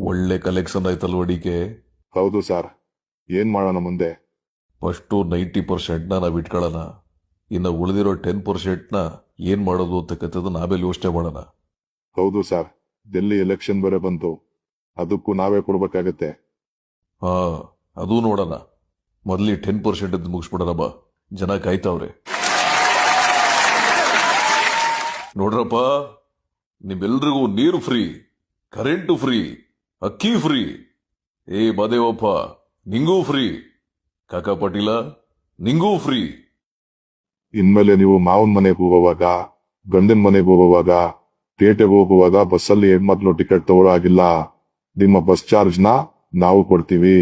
ಒಳ್ಳೆ ಕಲೆಕ್ಷನ್ ಆಯ್ತಲ್ವ ಅಡಿಕೆ ಹೌದು ಸರ್. ಏನ್ ಮಾಡೋಣ ಮುಂದೆ? ಫಸ್ಟ್ ನೈಂಟಿ ಪರ್ಸೆಂಟ್ನ ನಾವು ಇಟ್ಕೊಳ್ಳೋಣ. ಇನ್ನು ಉಳಿದಿರೋ ಟೆನ್ ಪರ್ಸೆಂಟ್ನ ಏನು ಮಾಡೋದು ಅಂತಕ್ಕಂಥದ್ದು ನಾವೇ ಯೋಚನೆ ಮಾಡೋಣ. ಹೌದು ಸರ್. ಡೆಲ್ಲಿ ಎಲೆಕ್ಷನ್ ಬೇರೆ ಬಂತು. ಅದಕ್ಕೂ ನಾವೇ ಕೊಡ್ಬೇಕಾಗತ್ತೆ. ಹಾ ಅದೂ ನೋಡೋಣ. ಮೊದಲಿ ಟೆನ್ ಪರ್ಸೆಂಟ್ ಅಂತ ಮುಗಿಸ್ಬಿಡೋಣ ಬಾ. ಜನ ಕಾಯ್ತಾವ್ರೆ. ನೋಡ್ರಪ್ಪ ನಿಮ್ಮೆಲ್ರಿಗೂ ನೀರು ಫ್ರೀ ಕರೆಂಟು ಫ್ರೀ ಅಕ್ಕಿ ಫ್ರೀ. ಏ ಬದೇವಪ್ಪ, ನಿಂಗೂ ಫ್ರೀ. ಕಾಕಾ ಪಾಟೀಲ, ನಿಂಗೂ ಫ್ರೀ. ಇನ್ಮೇಲೆ ನೀವು ಮಾವನ್ ಮನೆಗೆ ಹೋಗುವಾಗ, ಗಂಡನ ಮನೆಗೆ ಹೋಗುವಾಗ, ಪೇಟೆಗೆ ಹೋಗುವಾಗ ಬಸ್ಸಲ್ಲಿ ಹೆಣ್ಮಕ್ಳು ಟಿಕೆಟ್ ತಗೊಳ್ಳೋ ಆಗಿಲ್ಲ ನಿಮ್ಮ ಬಸ್ ಚಾರ್ಜ್ನ ನಾವು ಕೊಡ್ತೀವಿ.